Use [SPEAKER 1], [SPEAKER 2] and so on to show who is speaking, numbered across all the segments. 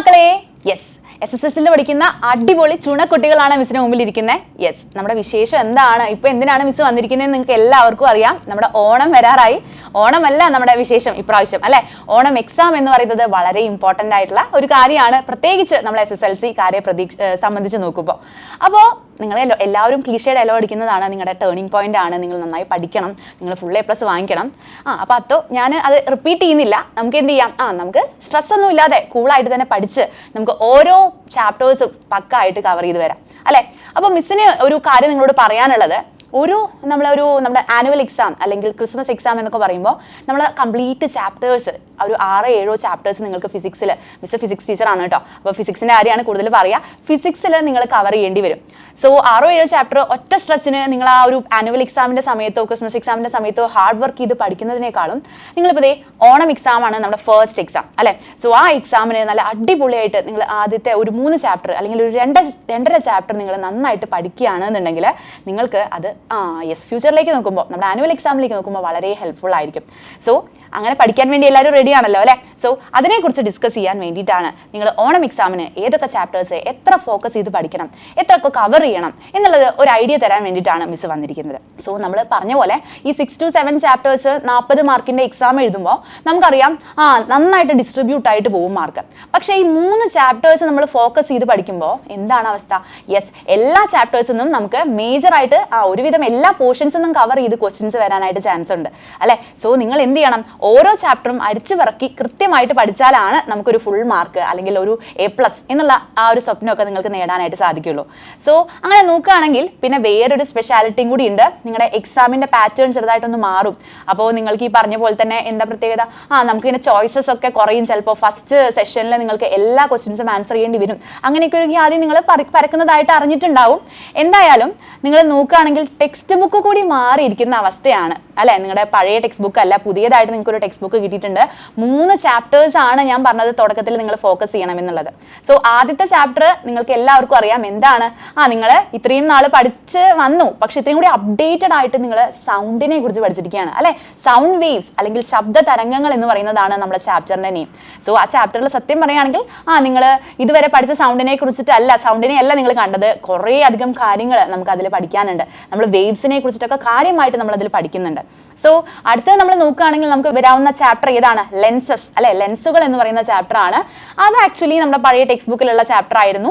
[SPEAKER 1] മക്കളെ. Yes S S എസിൽ പഠിക്കുന്ന അടിപൊളി ചുണക്കുട്ടികളാണ് മിസ്സിന് മുമ്പിൽ ഇരിക്കുന്നത് യെസ് നമ്മുടെ വിശേഷം എന്താണ്? ഇപ്പൊ എന്തിനാണ് മിസ് വന്നിരിക്കുന്നത് നിങ്ങൾക്ക് എല്ലാവർക്കും അറിയാം. നമ്മുടെ ഓണം വരാറായി. ഓണമല്ല നമ്മുടെ വിശേഷം ഇപ്രാവശ്യം അല്ലെ? ഓണം എക്സാം എന്ന് പറയുന്നത് വളരെ ഇമ്പോർട്ടന്റ് ആയിട്ടുള്ള ഒരു കാര്യമാണ്. പ്രത്യേകിച്ച് നമ്മൾ എസ് എസ് എൽ സി കാര്യ പ്രതീക്ഷ ഏർ സംബന്ധിച്ച് നോക്കുമ്പോൾ അപ്പോൾ നിങ്ങൾ എല്ലാവരും ക്ലീഷയുടെ ഡയലോഗ് അടിക്കുന്നതാണ് നിങ്ങളുടെ ടേണിംഗ് പോയിന്റ് ആണ്. നിങ്ങൾ നന്നായി പഠിക്കണം. നിങ്ങൾ ഫുൾ എ പ്ലസ് വാങ്ങിക്കണം. ആ അപ്പോൾ അതോ ഞാൻ അത് റിപ്പീറ്റ് ചെയ്യുന്നില്ല. നമുക്ക് എന്ത് ചെയ്യാം? ആ നമുക്ക് സ്ട്രെസ് ഒന്നും ഇല്ലാതെ കൂളായിട്ട് തന്നെ പഠിച്ച് നമുക്ക് ഓരോ ചാപ്റ്റേഴ്സും പക്കായിട്ട് കവർ ചെയ്ത് വരാം. അല്ലേ? അപ്പോൾ മിസ്സിന് ഒരു കാര്യം നിങ്ങളോട് പറയാനുള്ളത്. ഒരു നമ്മളൊരു നമ്മുടെ ആനുവൽ എക്സാം അല്ലെങ്കിൽ ക്രിസ്മസ് എക്സാം എന്നൊക്കെ പറയുമ്പോൾ നമ്മൾ കംപ്ലീറ്റ് ചാപ്റ്റേഴ്സ് ഒരു ആറ് ഏഴോ ചാപ്റ്റേഴ്സ് നിങ്ങൾക്ക് ഫിസിക്സിൽ മിസ് ഫിസിക്സ് ടീച്ചറാണ് കേട്ടോ. അപ്പോൾ ഫിസിക്സിന്റെ കാര്യമാണ് കൂടുതൽ പറയുക ഫിസിക്സിൽ നിങ്ങൾ കവർ ചെയ്യേണ്ടി വരും. സോ ആറോ ഏഴോ ചാപ്റ്റർ ഒറ്റ സ്ട്രെച്ചിന് നിങ്ങൾ ആ ഒരു ആനുവൽ എക്സാമിന്റെ സമയത്തോ ക്രിസ്മസ് എക്സാമിന്റെ സമയത്തോ ഹാർഡ് വർക്ക് ചെയ്ത് പഠിക്കുന്നതിനേക്കാളും നിങ്ങളിപ്പോൾ ദേ ഓണം ആണ് നമ്മുടെ ഫസ്റ്റ് എക്സാം അല്ലേ? സോ ആ എക്സാമിന് നല്ല അടിപൊളിയായിട്ട് നിങ്ങൾ ആദ്യത്തെ ഒരു മൂന്ന് ചാപ്റ്റർ അല്ലെങ്കിൽ ഒരു രണ്ട് രണ്ടര ചാപ്റ്റർ നിങ്ങൾ നന്നായിട്ട് പഠിക്കുകയാണെന്നുണ്ടെങ്കിൽ നിങ്ങൾക്ക് അത് ആ യെസ് ഫ്യൂച്ചറിലേക്ക് നോക്കുമ്പോൾ നമ്മുടെ ആനുവൽ എക്സാമിലേക്ക് നോക്കുമ്പോൾ വളരെ ഹെൽപ്ഫുൾ ആയിരിക്കും. സോ അങ്ങനെ പഠിക്കാൻ വേണ്ടി എല്ലാവരും റെഡി ആണല്ലോ അല്ലേ? സോ അതിനെക്കുറിച്ച് ഡിസ്കസ് ചെയ്യാൻ വേണ്ടിയിട്ടാണ് നിങ്ങൾ ഓണം എക്സാമിന് ഏതൊക്കെ ചാപ്റ്റേഴ്സ് എത്ര ഫോക്കസ് ചെയ്ത് പഠിക്കണം എത്രയൊക്കെ കവർ ചെയ്യണം എന്നുള്ളത് ഒരു ഐഡിയ തരാൻ വേണ്ടിയിട്ടാണ് മിസ് വന്നിരിക്കുന്നത്. സോ നമ്മൾ പറഞ്ഞ പോലെ ഈ സിക്സ് ടു സെവൻ ചാപ്റ്റേഴ്സ് നാൽപ്പത് മാർക്കിന്റെ എക്സാം എഴുതുമ്പോൾ നമുക്കറിയാം ആ നന്നായിട്ട് ഡിസ്ട്രിബ്യൂട്ട് ആയിട്ട് പോകും മാർക്ക് പക്ഷേ ഈ മൂന്ന് ചാപ്റ്റേഴ്സ് നമ്മൾ ഫോക്കസ് ചെയ്ത് പഠിക്കുമ്പോൾ എന്താണ് അവസ്ഥ? യെസ് എല്ലാ ചാപ്റ്റേഴ്സിൽ നിന്നും നമുക്ക് മേജർ ആയിട്ട് ആ ഒരുവിധം എല്ലാ പോർഷൻസ് നിന്നും കവർ ചെയ്ത് ക്വസ്റ്റ്യൻസ് വരാനായിട്ട് ചാൻസ് ഉണ്ട് അല്ലേ? സോ നിങ്ങൾ എന്ത് ചെയ്യണം? ഓരോ ചാപ്റ്ററും അരിച്ചു പറക്കി കൃത്യമായിട്ട് പഠിച്ചാലാണ് നമുക്കൊരു ഫുൾ മാർക്ക് അല്ലെങ്കിൽ ഒരു എ പ്ലസ് എന്നുള്ള ആ ഒരു സ്വപ്നമൊക്കെ നിങ്ങൾക്ക് നേടാനായിട്ട് സാധിക്കുള്ളൂ. സോ അങ്ങനെ നോക്കുകയാണെങ്കിൽ പിന്നെ വേറൊരു സ്പെഷ്യാലിറ്റിയും കൂടി ഉണ്ട്. നിങ്ങളുടെ എക്സാമിന്റെ പാറ്റേൺ ചെറുതായിട്ടൊന്ന് മാറും. അപ്പോൾ നിങ്ങൾക്ക് ഈ പറഞ്ഞ പോലെ തന്നെ എന്താ പ്രത്യേകത? ആ നമുക്ക് ഇങ്ങനെ ചോയ്സസ് ഒക്കെ കുറയും. ചിലപ്പോൾ ഫസ്റ്റ് സെഷനിൽ നിങ്ങൾക്ക് എല്ലാ ക്വസ്റ്റ്യൻസും ആൻസർ ചെയ്യേണ്ടി വരും. അങ്ങനെയൊക്കെ ഒരു ആദ്യം നിങ്ങൾ പരക്കുന്നതായിട്ട് അറിഞ്ഞിട്ടുണ്ടാവും. എന്തായാലും നിങ്ങൾ നോക്കുകയാണെങ്കിൽ ടെക്സ്റ്റ് ബുക്ക് കൂടി മാറിയിരിക്കുന്ന അവസ്ഥയാണ്. അല്ലെ? നിങ്ങളുടെ പഴയ ടെക്സ്റ്റ് ബുക്ക് അല്ല പുതിയതായിട്ട് നിങ്ങൾക്ക് ഒരു ടെക്സ്റ്റ് ബുക്ക് കിട്ടിയിട്ടുണ്ട്. മൂന്ന് ചാപ്റ്റേഴ്സ് ആണ് ഞാൻ പറഞ്ഞത് തുടക്കത്തിൽ നിങ്ങൾ ഫോക്കസ് ചെയ്യണം എന്നുള്ളത്. സോ ആദ്യത്തെ ചാപ്റ്റർ നിങ്ങൾക്ക് എല്ലാവർക്കും അറിയാം. എന്താണ്? ആ നിങ്ങൾ ഇത്രയും നാൾ പഠിച്ച് വന്നു. പക്ഷെ ഇത്രയും കൂടി അപ്ഡേറ്റഡ് ആയിട്ട് നിങ്ങൾ സൗണ്ടിനെ കുറിച്ച് പഠിച്ചിരിക്കുകയാണ്. അല്ലെ? സൗണ്ട് വേവ്സ് അല്ലെങ്കിൽ ശബ്ദ തരംഗങ്ങൾ എന്ന് പറയുന്നതാണ് നമ്മുടെ ചാപ്റ്ററിന്റെ നെയിം സോ ആ ചാപ്റ്ററിൽ സത്യം പറയുകയാണെങ്കിൽ ആ നിങ്ങൾ ഇതുവരെ പഠിച്ച സൗണ്ടിനെ കുറിച്ചിട്ടല്ല സൗണ്ടിനെ അല്ല നിങ്ങൾ കണ്ടത്. കുറേ അധികം കാര്യങ്ങൾ നമുക്ക് അതിൽ പഠിക്കാനുണ്ട്. നമ്മൾ വേവ്സിനെ കുറിച്ചിട്ടൊക്കെ കാര്യമായിട്ട് നമ്മൾ അതിൽ പഠിക്കുന്നുണ്ട്. സോ അടുത്തത് നമ്മൾ നോക്കുകയാണെങ്കിൽ നമുക്ക് വരാവുന്ന ചാപ്റ്റർ ഏതാണ്? ലെൻസസ് അല്ലെ? ലെൻസുകൾ എന്ന് പറയുന്ന ചാപ്റ്റർ ആണ്. അത് ആക്ച്വലി നമ്മുടെ പഴയ ടെക്സ്റ്റ് ബുക്കിലുള്ള ചാപ്റ്റർ ആയിരുന്നു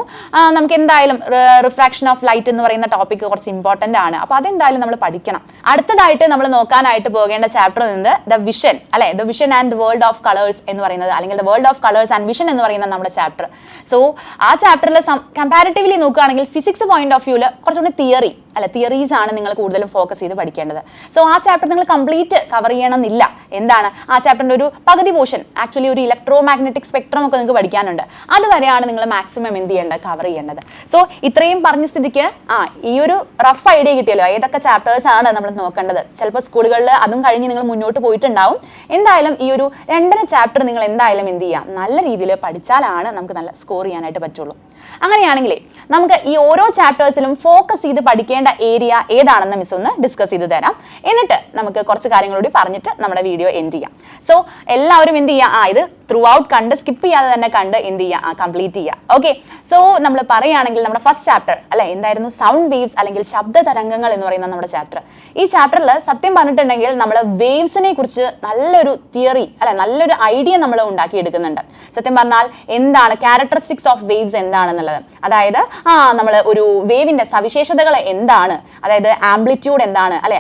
[SPEAKER 1] നമുക്ക് എന്തായാലും റിഫ്രാക്ഷൻ ഓഫ് ലൈറ്റ് എന്ന് പറയുന്ന ടോപ്പിക് കുറച്ച് ഇമ്പോർട്ടന്റ് ആണ്. അപ്പോൾ അതെന്തായാലും നമ്മൾ പഠിക്കണം. അടുത്തതായിട്ട് നമ്മൾ നോക്കാനായിട്ട് പോകേണ്ട ചാപ്റ്റർ നിന്ന് ദ വിഷൻ അല്ലെ? The vision and world of colours എന്ന് പറയുന്നത് അല്ലെങ്കിൽ the world of colours and vision എന്ന് പറയുന്ന നമ്മുടെ ചാപ്റ്റർ സോ ആ ചാപ്റ്ററിൽ കമ്പാരിറ്റീവ്ലി നോക്കുകയാണെങ്കിൽ ഫിസിക്സ് പോയിന്റ് ഓഫ് വ്യൂൽ കുറച്ചുകൂടി തിയറി അല്ല തിയറീസ് ആണ് നിങ്ങൾ കൂടുതലും ഫോക്കസ് ചെയ്ത് പഠിക്കേണ്ടത്. സോ ആ ചാപ്റ്റർ നിങ്ങൾ കംപ്ലീറ്റ് കവർ ചെയ്യണമെന്നില്ല. എന്താണ്? ആ ചാപ്റ്ററിന്റെ ഒരു പകുതി പോർഷൻ ആക്ച്വലി ഒരു ഇലക്ട്രോ മാഗ്നറ്റിക് സ്പെക്ട്രം ഒക്കെ നിങ്ങൾക്ക് പഠിക്കാനുണ്ട്. അതുവരെയാണ് നിങ്ങൾ മാക്സിമം എന്ത് ചെയ്യേണ്ടത്? കവർ ചെയ്യേണ്ടത്. സോ ഇത്രയും പറഞ്ഞ സ്ഥിതിക്ക് ആ ഈ ഒരു റഫ് ഐഡിയ കിട്ടിയല്ലോ. ഏതൊക്കെ ചാപ്റ്റേഴ്സ് ആണ് നമ്മൾ നോക്കേണ്ടത്? ചിലപ്പോൾ സ്കൂളുകളിൽ അതും കഴിഞ്ഞ് നിങ്ങൾ മുന്നോട്ട് പോയിട്ടുണ്ടാവും. എന്തായാലും ഈ ഒരു രണ്ടര ചാപ്റ്റർ നിങ്ങൾ എന്തായാലും എന്ത് ചെയ്യുക നല്ല രീതിയിൽ പഠിച്ചാലാണ് നമുക്ക് നല്ല സ്കോർ ചെയ്യാനായിട്ട് പറ്റുള്ളൂ. അങ്ങനെയാണെങ്കിൽ നമുക്ക് ഈ ഓരോ ചാപ്റ്റേഴ്സിലും ഫോക്കസ് ചെയ്ത് പഠിക്കേണ്ട ഏരിയ ഏതാണെന്ന് മിസ് ഒന്ന് ഡിസ്കസ് ചെയ്ത് തരാം. എന്നിട്ട് നമുക്ക് കുറച്ച് കാര്യങ്ങളൂടി പറഞ്ഞിട്ട് നമ്മുടെ വീഡിയോ എൻഡ് ചെയ്യാം. സോ എല്ലാവരും എന്ത് ചെയ്യുക ആ ഇത് ത്രൂ ഔട്ട് കണ്ട് സ്കിപ്പ് ചെയ്യാതെ തന്നെ കണ്ട് എന്ത് ചെയ്യുക ആ കംപ്ലീറ്റ് ചെയ്യുക ഓക്കെ സോ നമ്മൾ പറയുകയാണെങ്കിൽ നമ്മുടെ ഫസ്റ്റ് ചാപ്റ്റർ അല്ലെ എന്തായിരുന്നു? സൗണ്ട് വേവ്സ് അല്ലെങ്കിൽ ശബ്ദ തരംഗങ്ങൾ എന്ന് പറയുന്ന നമ്മുടെ ചാപ്റ്റർ ഈ ചാപ്റ്ററിൽ സത്യം പറഞ്ഞിട്ടുണ്ടെങ്കിൽ നമ്മൾ വേവ്സിനെ കുറിച്ച് നല്ലൊരു തിയറി അല്ലെ നല്ലൊരു ഐഡിയ നമ്മൾ ഉണ്ടാക്കിയെടുക്കുന്നുണ്ട്. സത്യം പറഞ്ഞാൽ എന്താണ്? ക്യാരക്ടറിസ്റ്റിക്സ് ഓഫ് വേവ്സ് എന്താണെന്നുള്ളത്. അതായത് ആ നമ്മൾ ഒരു വേവിന്റെ സവിശേഷതകൾ എന്താണ്? അതായത് ആംപ്ലിറ്റ്യൂഡ് എന്താണ്? അല്ലെ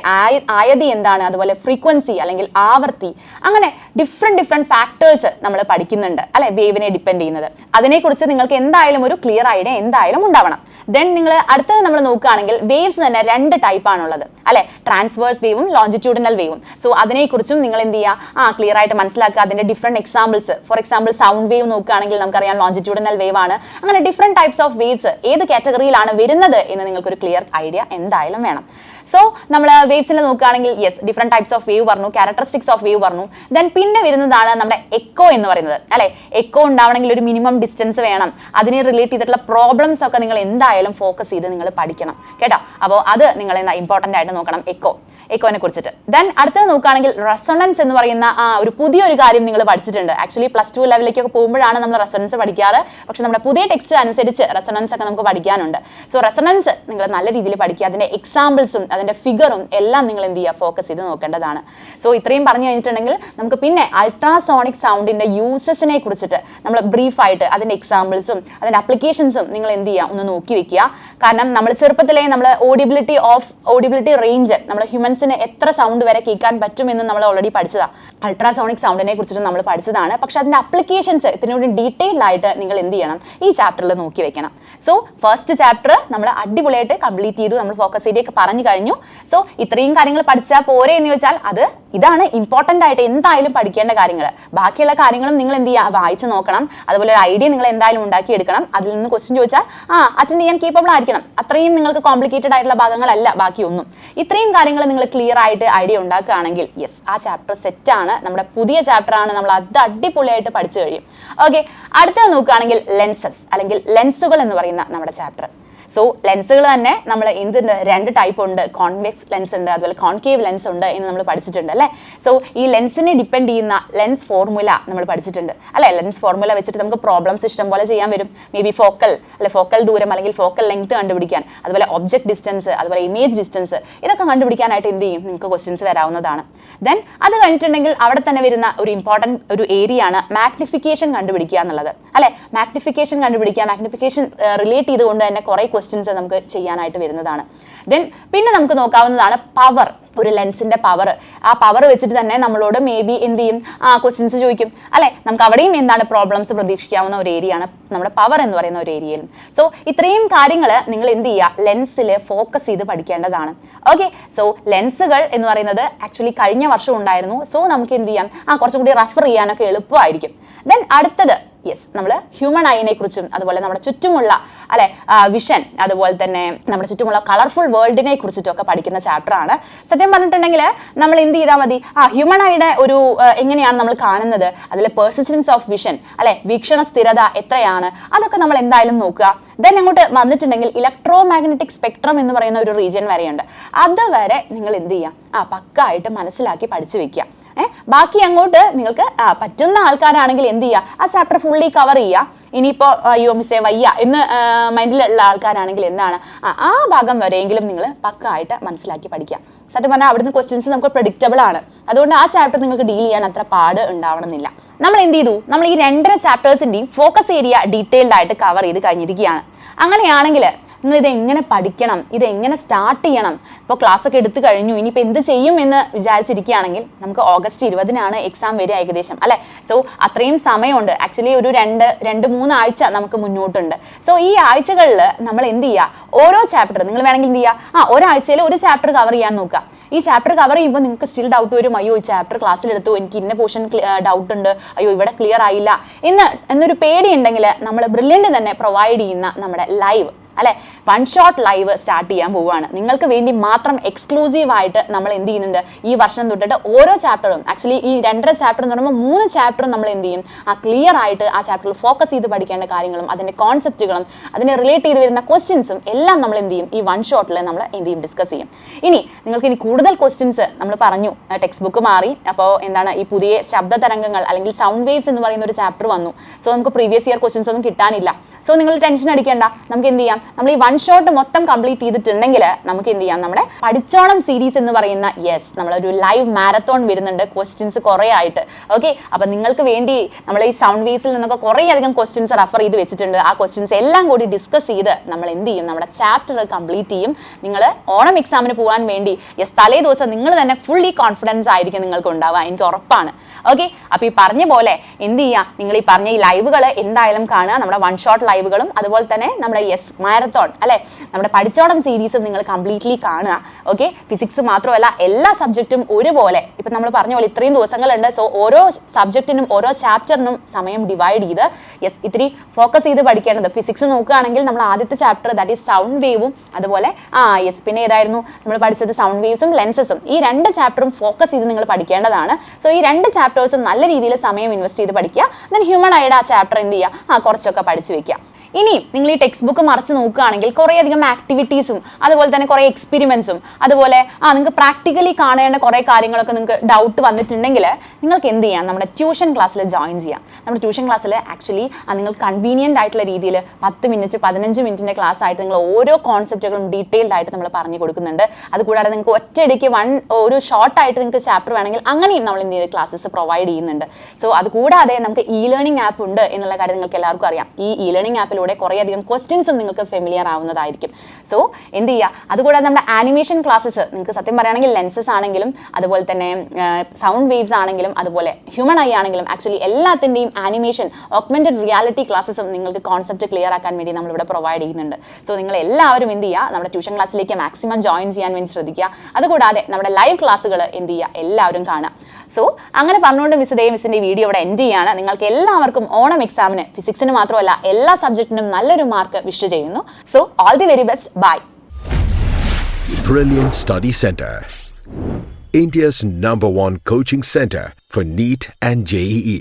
[SPEAKER 1] ആയതി എന്താണ്? അതുപോലെ ഫ്രീക്വൻസി അല്ലെങ്കിൽ ആവർത്തി അങ്ങനെ ഡിഫറെന്റ് ഡിഫറെന്റ് ഫാക്ടേഴ്സ് നമ്മൾ പഠിക്കുന്നുണ്ട്. അല്ലെ വേവിനെ ഡിപ്പെൻഡ് ചെയ്യുന്നത്. അതിനെക്കുറിച്ച് നിങ്ങൾക്ക് എന്തായാലും ഒരു ക്ലിയർ ഐഡിയ എന്തായാലും ഉണ്ടാവണം. ദെൻ നിങ്ങൾ അടുത്തത് നമ്മൾ നോക്കുകയാണെങ്കിൽ വേവ്സ് തന്നെ രണ്ട് ടൈപ്പ് ആണുള്ളത്. അല്ലെ ട്രാൻസ്വേഴ്സ് വേവും ലോഞ്ചിറ്റ്യൂഡിനൽ വേവും സോ അതിനെക്കുറിച്ചും നിങ്ങൾ എന്ത് ചെയ്യുക? ആ ക്ലിയർ ആയിട്ട് മനസ്സിലാക്കുക. അതിന്റെ different examples for example sound wave നോക്കുകയാണെങ്കിൽ നമുക്കറിയാം ലോഞ്ചിറ്റ്യൂഡിനൽ വേവ് ആണ്. അങ്ങനെ ഡിഫറെന്റ് ടൈപ്സ് ഓഫ് വേവ്സ് ഏത് കാറ്റഗറിയിലാണ് വരുന്നത് എന്ന് നിങ്ങൾക്ക് ഒരു ക്ലിയർ ഐഡിയ എന്തായാലും വേണം. സോ നമ്മൾ വേവ്സിൽ നോക്കുകയാണെങ്കിൽ yes different types of wave പറഞ്ഞു ക്യാരക്ടറിസ്റ്റിക്സ് ഓഫ് വേവ് പറഞ്ഞു ദെൻ പിന്നെ വരുന്നതാണ് നമ്മുടെ എക്കോ എന്ന് പറയുന്നത്. അല്ലെ? എക്കോ ഉണ്ടാവണമെങ്കിൽ ഒരു മിനിമം ഡിസ്റ്റൻസ് വേണം. അതിനെ റിലേറ്റ് ചെയ്തിട്ടുള്ള പ്രോബ്ലംസ് ഒക്കെ നിങ്ങൾ എന്തായാലും ഫോക്കസ് ചെയ്ത് നിങ്ങൾ പഠിക്കണം. കേട്ടോ? അപ്പോൾ അത് നിങ്ങൾ എന്താ ഇമ്പോർട്ടന്റ് ആയിട്ട് നോക്കണം എക്കോ എക്കോനെ കുറിച്ചിട്ട്. ദെൻ അടുത്തത് നോക്കുകയാണെങ്കിൽ റെസണൻസ് എന്ന് പറയുന്ന ആ ഒരു പുതിയൊരു കാര്യം നിങ്ങൾ പഠിച്ചിട്ടുണ്ട്. ആക്ച്വലി പ്ലസ് ടു ലെവലിലേക്കൊക്കെ പോകുമ്പോഴാണ് നമ്മൾ റെസണൻസ് പഠിക്കാറ്. പക്ഷെ നമ്മുടെ പുതിയ ടെക്സ്റ്റ് അനുസരിച്ച് റെസണൻസ് ഒക്കെ നമുക്ക് പഠിക്കാനുണ്ട്. സോ റെസണൻസ് നിങ്ങൾ നല്ല രീതിയിൽ പഠിക്കുക. അതിന്റെ എക്സാമ്പിൾസും അതിന്റെ ഫിഗറും എല്ലാം നിങ്ങൾ എന്ത് ചെയ്യുക? ഫോക്കസ് ചെയ്ത് നോക്കേണ്ടതാണ്. സോ ഇത്രയും പറഞ്ഞു കഴിഞ്ഞിട്ടുണ്ടെങ്കിൽ നമുക്ക് പിന്നെ അൾട്രാസോണിക് സൗണ്ടിന്റെ യൂസസിനെ കുറിച്ചിട്ട് നമ്മൾ ബ്രീഫായിട്ട് അതിന്റെ എക്സാമ്പിൾസും അതിന്റെ അപ്ലിക്കേഷൻസും നിങ്ങൾ എന്ത് ചെയ്യുക? ഒന്ന് നോക്കി വെക്കുക. കാരണം നമ്മൾ ചെറുപ്പത്തിലെ നമ്മൾ ഓഡിബിലിറ്റി ഓഫ് ഓഡിബിലിറ്റി റേഞ്ച് നമ്മൾ ഹ്യൂമൻസിന് എത്ര സൗണ്ട് വരെ കേൾക്കാൻ പറ്റുമെന്ന് നമ്മൾ ഓൾറെഡി പഠിച്ചതാണ് അൾട്രാസോണിക് സൗണ്ടിനെ കുറിച്ചിട്ട് നമ്മൾ പഠിച്ചതാണ്. പക്ഷെ അതിന്റെ അപ്ലിക്കേഷൻസ് ഇതിനോട് ഡീറ്റെയിൽഡ് ആയിട്ട് നിങ്ങൾ എന്ത് ചെയ്യണം? ഈ ചാപ്റ്ററിൽ നോക്കി വെക്കണം. സോ ഫസ്റ്റ് ചാപ്റ്റർ നമ്മൾ അടിപൊളിയായിട്ട് കംപ്ലീറ്റ് ചെയ്തു. നമ്മൾ ഫോക്കസ് ഏരിയ പറഞ്ഞു കഴിഞ്ഞു. സോ ഇത്രയും കാര്യങ്ങൾ പഠിച്ചാൽ പോരെ എന്ന് വെച്ചാൽ അത് ഇതാണ് ഇമ്പോർട്ടന്റ് ആയിട്ട് എന്തായാലും പഠിക്കേണ്ട കാര്യങ്ങൾ. ബാക്കിയുള്ള കാര്യങ്ങളും നിങ്ങൾ എന്ത് ചെയ്യുക? വായിച്ചു നോക്കണം. അതുപോലെ ഒരു ഐഡിയ നിങ്ങൾ എന്തായാലും ഉണ്ടാക്കിയെടുക്കണം. അതിൽ നിന്ന് ക്വസ്റ്റ്യൻ ചോദിച്ചാൽ ആ അറ്റൻഡ് ചെയ്യാൻ കേപ്പബിൾ ആയിരിക്കണം. അത്രയും നിങ്ങൾക്ക് കോംപ്ലിക്കേറ്റഡ് ആയിട്ടുള്ള ഭാഗങ്ങളല്ല ബാക്കിയൊന്നും. ഇത്രയും കാര്യങ്ങൾ നിങ്ങൾ ക്ലിയർ ആയിട്ട് ഐഡിയ ഉണ്ടാക്കുകയാണെങ്കിൽ യെസ് ആ ചാപ്റ്റർ സെറ്റാണ് നമ്മുടെ പുതിയ ചാപ്റ്റർ ആണ്. നമ്മൾ അത് അടിപൊളിയായിട്ട് പഠിച്ചു കഴിയും. ഓക്കെ അടുത്തത് നോക്കുകയാണെങ്കിൽ ലെൻസസ് അല്ലെങ്കിൽ ലെൻസുകൾ എന്ന് പറയുന്ന നമ്മുടെ ചാപ്റ്റർ സോ ലെൻസുകൾ തന്നെ നമ്മൾ എന്തുണ്ട് രണ്ട് ടൈപ്പ് ഉണ്ട്. കോൺവെക്സ് ലെൻസ് ഉണ്ട് അതുപോലെ കോൺകേവ് ലെൻസ് ഉണ്ട് എന്ന് നമ്മൾ പഠിച്ചിട്ടുണ്ട് അല്ലേ? സോ ഈ ലെൻസിനെ ഡിപ്പെൻഡ് ചെയ്യുന്ന ലെൻസ് ഫോർമുല നമ്മൾ പഠിച്ചിട്ടുണ്ട്. അല്ലേ? ലെൻസ് ഫോർമുല വെച്ചിട്ട് നമുക്ക് പ്രോബ്ലംസ് ഇഷ്ടം പോലെ ചെയ്യാൻ വരും. മേ ബി ഫോക്കൽ അല്ലെ ഫോക്കൽ ദൂരം അല്ലെങ്കിൽ ഫോക്കൽ ലെങ്ത് കണ്ടുപിടിക്കാൻ. അതുപോലെ ഒബ്ജക്ട് ഡിസ്റ്റൻസ് അതുപോലെ ഇമേജ് ഡിസ്റ്റൻസ് ഇതൊക്കെ കണ്ടുപിടിക്കാനായിട്ട് എന്ത് ചെയ്യും? നിങ്ങൾക്ക് ക്വസ്റ്റ്യൻസ് വരാവുന്നതാണ്. ദെൻ അത് കഴിഞ്ഞിട്ടുണ്ടെങ്കിൽ അവിടെ തന്നെ വരുന്ന ഒരു ഇമ്പോർട്ടന്റ് ഒരു ഏരിയ ആണ് മാഗ്നിഫിക്കേഷൻ കണ്ടുപിടിക്കുക എന്നുള്ളത്. അല്ലെ? മാഗ്നിഫിക്കേഷൻ കണ്ടുപിടിക്കുക മാഗ്നിഫിക്കേഷൻ റിലേറ്റ് ചെയ്തുകൊണ്ട് തന്നെ കുറേ ക്വസ്റ്റ്യൻസ് നമുക്ക് ചെയ്യാനായിട്ട് വരുന്നതാണ്. ദെൻ പിന്നെ നമുക്ക് നോക്കാവുന്നതാണ് പവർ ഒരു ലെൻസിന്റെ പവർ ആ പവർ വെച്ചിട്ട് തന്നെ നമ്മളോട് മേ ബി എന്ത് ചെയ്യും? ആ ക്വസ്റ്റ്യൻസ് ചോദിക്കും. അല്ലെ? നമുക്ക് അവിടെയും എന്താണ് പ്രോബ്ലംസ് പ്രതീക്ഷിക്കാവുന്ന ഒരു ഏരിയ ആണ് നമ്മുടെ പവർ എന്ന് പറയുന്ന ഒരു ഏരിയയിൽ സോ ഇത്രയും കാര്യങ്ങൾ നിങ്ങൾ എന്ത് ചെയ്യുക? ലെൻസിൽ ഫോക്കസ് ചെയ്ത് പഠിക്കേണ്ടതാണ്. ഓക്കെ സോ ലെൻസുകൾ എന്ന് പറയുന്നത് ആക്ച്വലി കഴിഞ്ഞ വർഷം ഉണ്ടായിരുന്നു. സോ നമുക്ക് എന്ത് ചെയ്യാം? ആ കുറച്ചും കൂടി റെഫർ ചെയ്യാനൊക്കെ എളുപ്പമായിരിക്കും. ദെൻ അടുത്തത് യെസ് നമ്മൾ ഹ്യൂമൺ ഐനെ കുറിച്ചും അതുപോലെ നമ്മുടെ ചുറ്റുമുള്ള അല്ലെ വിഷൻ അതുപോലെ തന്നെ നമ്മുടെ ചുറ്റുമുള്ള കളർഫുൾ വേൾഡിനെ കുറിച്ചിട്ടൊക്കെ പഠിക്കുന്ന ചാപ്റ്റർ ആണ്. സത്യം പറഞ്ഞിട്ടുണ്ടെങ്കിൽ നമ്മൾ എന്ത് ചെയ്താൽ മതി? ആ ഹ്യൂമൺ ഐയുടെ ഒരു എങ്ങനെയാണ് നമ്മൾ കാണുന്നത്? അതിൽ പെർസിസ്റ്റൻസ് ഓഫ് വിഷൻ അല്ലെ വീക്ഷണ സ്ഥിരത എത്രയാണ്? അതൊക്കെ നമ്മൾ എന്തായാലും നോക്കുക. ദെൻ അങ്ങോട്ട് വന്നിട്ടുണ്ടെങ്കിൽ ഇലക്ട്രോ മാഗ്നറ്റിക് സ്പെക്ട്രം എന്ന് പറയുന്ന ഒരു റീജിയൻ വരെയുണ്ട്. അതുവരെ നിങ്ങൾ എന്ത് ചെയ്യുക? ആ പക്കായിട്ട് മനസ്സിലാക്കി പഠിച്ചു വെക്കുക. ബാക്കി അങ്ങോട്ട് നിങ്ങൾക്ക് പറ്റുന്ന ആൾക്കാരാണെങ്കിൽ എന്ത് ചെയ്യുക ആ ചാപ്റ്റർ ഫുള്ളി കവർ ചെയ്യുക ഇനിയിപ്പോൾ അയ്യോ മിസ്സേ വയ്യ എന്ന് മൈൻഡിലുള്ള ആൾക്കാരാണെങ്കിൽ എന്താണ്? ആ ഭാഗം വരെയെങ്കിലും നിങ്ങൾ പക്കായിട്ട് മനസ്സിലാക്കി പഠിക്കുക. സത്യം പറഞ്ഞാൽ അവിടുന്ന് ക്വസ്റ്റ്യൻസ് നമുക്ക് പ്രഡിക്റ്റബിൾ ആണ്. അതുകൊണ്ട് ആ ചാപ്റ്റർ നിങ്ങൾക്ക് ഡീൽ ചെയ്യാൻ അത്ര പാട് ഉണ്ടാവണമെന്നില്ല. നമ്മൾ എന്ത് ചെയ്തു? നമ്മൾ ഈ രണ്ടര ചാപ്റ്റേഴ്സിന്റെയും ഫോക്കസ് ഏരിയ ഡീറ്റെയിൽഡ് ആയിട്ട് കവർ ചെയ്ത് കഴിഞ്ഞിരിക്കുകയാണ്. അങ്ങനെയാണെങ്കിൽ നിങ്ങൾ ഇത് എങ്ങനെ പഠിക്കണം? ഇത് എങ്ങനെ സ്റ്റാർട്ട് ചെയ്യണം? ഇപ്പോൾ ക്ലാസ് ഒക്കെ എടുത്തു കഴിഞ്ഞു. ഇനിയിപ്പോൾ എന്ത് ചെയ്യും എന്ന് വിചാരിച്ചിരിക്കുകയാണെങ്കിൽ നമുക്ക് ഓഗസ്റ്റ് ഇരുപതിനാണ് എക്സാം വരിക ഏകദേശം അല്ലെ? സോ അത്രയും സമയമുണ്ട്. ആക്ച്വലി ഒരു രണ്ട് രണ്ട് മൂന്ന് ആഴ്ച നമുക്ക് മുന്നോട്ടുണ്ട്. സോ ഈ ആഴ്ചകളിൽ നമ്മൾ എന്ത് ചെയ്യുക? ഓരോ ചാപ്റ്റർ നിങ്ങൾ വേണമെങ്കിൽ എന്ത് ചെയ്യുക? ആ ഒരാഴ്ചയിൽ ഒരു ചാപ്റ്റർ കവർ ചെയ്യാൻ നോക്കുക. ഈ ചാപ്റ്റർ കവർ ചെയ്യുമ്പോൾ നിങ്ങൾക്ക് സ്റ്റിൽ ഡൗട്ട് വരും. അയ്യോ ഈ ചാപ്റ്റർ ക്ലാസ്സിലെടുത്തു എനിക്ക് ഇന്ന പോർഷൻ ഡൗട്ട് ഉണ്ട്. അയ്യോ ഇവിടെ ക്ലിയർ ആയില്ല. എന്ന് എന്നൊരു പേടി ഉണ്ടെങ്കിൽ നമ്മൾ ബ്രില്യന്റ് തന്നെ പ്രൊവൈഡ് ചെയ്യുന്ന നമ്മുടെ ലൈവ് അല്ലെ? വൺ ഷോട്ട് ലൈവ് സ്റ്റാർട്ട് ചെയ്യാൻ പോവുകയാണ്. നിങ്ങൾക്ക് വേണ്ടി മാത്രം എക്സ്ക്ലൂസീവ് ആയിട്ട് നമ്മൾ എന്ത് ചെയ്യുന്നുണ്ട്? ഈ വർഷം തൊട്ടിട്ട് ഓരോ ചാപ്റ്ററും ആക്ച്വലി ഈ രണ്ടര ചാപ്റ്റർ എന്ന് പറയുമ്പോൾ മൂന്ന് ചാപ്റ്ററും നമ്മൾ എന്ത് ചെയ്യും? ആ ക്ലിയർ ആയിട്ട് ആ ചാപ്റ്ററിൽ ഫോക്കസ് ചെയ്ത് പഠിക്കേണ്ട കാര്യങ്ങളും അതിന്റെ കോൺസെപ്റ്റുകളും അതിനെ റിലേറ്റ് ചെയ്ത് വരുന്ന ക്വസ്റ്റ്യൻസും എല്ലാം നമ്മൾ എന്ത് ചെയ്യും? ഈ വൺ ഷോട്ടിൽ നമ്മൾ എന്ത് ചെയ്യും? ഡിസ്കസ് ചെയ്യും. ഇനി നിങ്ങൾക്ക് ഇനി കൂടുതൽ ക്വസ്റ്റ്യൻസ് നമ്മൾ പറഞ്ഞു. ടെക്സ്റ്റ് ബുക്ക് മാറി. അപ്പോൾ എന്താണ്? ഈ പുതിയ ശബ്ദ തരംഗങ്ങൾ അല്ലെങ്കിൽ സൗണ്ട് വേവ്സ് എന്ന് പറയുന്ന ഒരു ചാപ്റ്റർ വന്നു. സോ നമുക്ക് പ്രീവിയസ് ഇയർ ക്വസ്റ്റ്യൻസ് ഒന്നും കിട്ടാനില്ല. സോ നിങ്ങൾ ടെൻഷൻ അടിക്കേണ്ട. നമുക്ക് എന്ത് ചെയ്യാം? നമ്മൾ ഈ വൺ ഷോട്ട് മൊത്തം കംപ്ലീറ്റ് ചെയ്തിട്ടുണ്ടെങ്കിൽ നമുക്ക് എന്ത് ചെയ്യാം? നമ്മുടെ പഠിച്ചോണം സീരീസ് എന്ന് പറയുന്ന യെസ് നമ്മളൊരു ലൈവ് മാരത്തോൺ വരുന്നുണ്ട്. ക്വസ്റ്റ്യൻസ് കുറേ ആയിട്ട്. ഓക്കെ അപ്പൊ നിങ്ങൾക്ക് വേണ്ടി നമ്മൾ ഈ സൗണ്ട് വേവ്സിൽ നിന്നൊക്കെ കുറേ അധികം ക്വസ്റ്റ്യൻസ് റെഫർ ചെയ്ത് വെച്ചിട്ടുണ്ട്. ആ ക്വസ്റ്റ്യൻസ് എല്ലാം കൂടി ഡിസ്കസ് ചെയ്ത് നമ്മൾ എന്ത് ചെയ്യും? നമ്മുടെ ചാപ്റ്റർ കംപ്ലീറ്റ് ചെയ്യും. നിങ്ങൾ ഓണം എക്സാമിന് പോകാൻ വേണ്ടി യെസ് തലേ ദിവസം നിങ്ങൾ തന്നെ ഫുള്ളി കോൺഫിഡൻസ് ആയിരിക്കും നിങ്ങൾക്ക് ഉണ്ടാവുക. എനിക്ക് ഉറപ്പാണ്. ഓക്കെ അപ്പൊ ഈ പറഞ്ഞ പോലെ എന്ത് ചെയ്യുക നിങ്ങൾ ഈ പറഞ്ഞ ഈ ലൈവുകൾ എന്തായാലും കാണുക. നമ്മുടെ വൺ ഷോട്ട് ലൈവുകളും അതുപോലെ തന്നെ നമ്മുടെ യെസ് മാരത്തോൺ അല്ലെ? നമ്മുടെ പഠിച്ചോടം സീരീസ് നിങ്ങൾ കംപ്ലീറ്റ്ലി കാണുക ഓക്കെ ഫിസിക്സ് മാത്രമല്ല എല്ലാ സബ്ജക്റ്റും ഒരുപോലെ. ഇപ്പൊ നമ്മൾ പറഞ്ഞ പോലെ ഇത്രയും ദിവസങ്ങളുണ്ട് സോ ഓരോ സബ്ജക്റ്റിനും ഓരോ ചാപ്റ്ററിനും സമയം ഡിവൈഡ് ചെയ്ത് യെസ് ഇത്തിരി ഫോക്കസ് ചെയ്ത് പഠിക്കേണ്ടത്. ഫിസിക്സ് നോക്കുകയാണെങ്കിൽ നമ്മൾ ആദ്യത്തെ ചാപ്റ്റർ ദാറ്റ് ഈസ് സൗണ്ട് വേവും അതുപോലെ ആ യെസ് പിന്നെ ഏതായിരുന്നു? നമ്മൾ പഠിച്ചത് സൗണ്ട് വേവ്സും ലെൻസസും ഈ രണ്ട് ചാപ്റ്ററും ഫോക്കസ് ചെയ്ത് നിങ്ങൾ പഠിക്കേണ്ടതാണ്. സോ ഈ രണ്ട് ചാപ്റ്റേഴ്സും നല്ല രീതിയിൽ സമയം ഇൻവെസ്റ്റ് ചെയ്ത് പഠിക്കുക. ദെൻ ഹ്യൂമൻ ആയിട്ട് ആ ചാപ്റ്റർ എന്ത് ചെയ്യുക? ആ കുറച്ചൊക്കെ പഠിച്ചു വെക്കുക. ഇനി നിങ്ങൾ ഈ ടെക്സ്റ്റ് ബുക്ക് മറിച്ച് നോക്കുകയാണെങ്കിൽ കുറേയധികം ആക്ടിവിറ്റീസും അതുപോലെ തന്നെ കുറേ എക്സ്പെരിമെൻസും അതുപോലെ ആ നിങ്ങൾക്ക് പ്രാക്ടിക്കലി കാണേണ്ട കുറേ കാര്യങ്ങളൊക്കെ നിങ്ങൾക്ക് ഡൗട്ട് വന്നിട്ടുണ്ടെങ്കിൽ നിങ്ങൾക്ക് എന്ത് ചെയ്യാം? നമ്മുടെ ട്യൂഷൻ ക്ലാസ്സിൽ ജോയിൻ ചെയ്യാം. നമ്മുടെ ട്യൂഷൻ ക്ലാസ്സിൽ ആക്ച്വലി നിങ്ങൾ കൺവീനിയന്റ് ആയിട്ടുള്ള രീതിയിൽ പത്ത് മിനിറ്റ് പതിനഞ്ച് മിനിറ്റിന്റെ ക്ലാസ് ആയിട്ട് നിങ്ങൾ ഓരോ കോൺസെപ്റ്റുകളും ഡീറ്റെയിൽഡ് ആയിട്ട് നമ്മൾ പറഞ്ഞു കൊടുക്കുന്നുണ്ട്. അതുകൂടാതെ നിങ്ങൾക്ക് ഒറ്റയടിക്ക് വൺ ഒരു ഷോർട്ടായിട്ട് നിങ്ങൾക്ക് ചാപ്റ്റർ വേണമെങ്കിൽ അങ്ങനെയും നമ്മൾ എന്ത് ക്ലാസ്സസ് പ്രൊവൈഡ് ചെയ്യുന്നുണ്ട്. സോ അതുകൂടാതെ നമുക്ക് ഇ ലേണിംഗ് ആപ്പ് ഉണ്ട് എന്നുള്ള കാര്യം നിങ്ങൾക്ക് എല്ലാവർക്കും അറിയാം. ഈ ഇ ലേണിംഗ് ആപ്പിലൂടെ കുറേയധികം ക്വസ്റ്റ്യൻസും നിങ്ങൾക്ക് ഫെമിലിയർ ആവുന്നതായിരിക്കും. സോ എന്ത് ചെയ്യുക അതുകൂടാതെ നമ്മുടെ ആനിമേഷൻ ക്ലാസ്സസ് നിങ്ങൾക്ക് സത്യം പറയുകയാണെങ്കിൽ ലെൻസസ് ആണെങ്കിലും അതുപോലെ തന്നെ സൗണ്ട് വേവ്സ് ആണെങ്കിലും അതുപോലെ ഹ്യൂമൻ ഐ ആണെങ്കിലും ആക്ച്വലി എല്ലാത്തിന്റെയും ആനിമേഷൻ ഓക്മെന്റഡ് റിയാലിറ്റി ക്ലാസ്സസും നിങ്ങൾക്ക് കോൺസെപ്റ്റ് ക്ലിയർ ആക്കാൻ വേണ്ടി നമ്മളിവിടെ പ്രൊവൈഡ് ചെയ്യുന്നുണ്ട്. സോ നിങ്ങൾ എല്ലാവരും എന്ത് ചെയ്യുക നമ്മുടെ ട്യൂഷൻ ക്ലാസ്സിലേക്ക് മാക്സിമം ജോയിൻ ചെയ്യാൻ വേണ്ടി ശ്രദ്ധിക്കുക. അതുകൂടാതെ നമ്മുടെ ലൈവ് ക്ലാസ്സുകൾ എന്ത് ചെയ്യുക എല്ലാവരും കാണുക സോ അങ്ങനെ പറഞ്ഞുകൊണ്ട് മിസ് ദേ മിസ്സിന്റെ വീഡിയോ ഇവിടെ എൻഡ് ചെയ്യാണ്. നിങ്ങൾക്ക് എല്ലാവർക്കും ഓണം എക്സാമിന് ഫിസിക്സിന് മാത്രമല്ല എല്ലാ സബ്ജക്റ്റിനും നല്ലൊരു മാർക്ക് വിഷ് ചെയ്യുന്നു so all the very best bye
[SPEAKER 2] Brilliant Study Center. India's number one coaching center for NEET and E. JEE.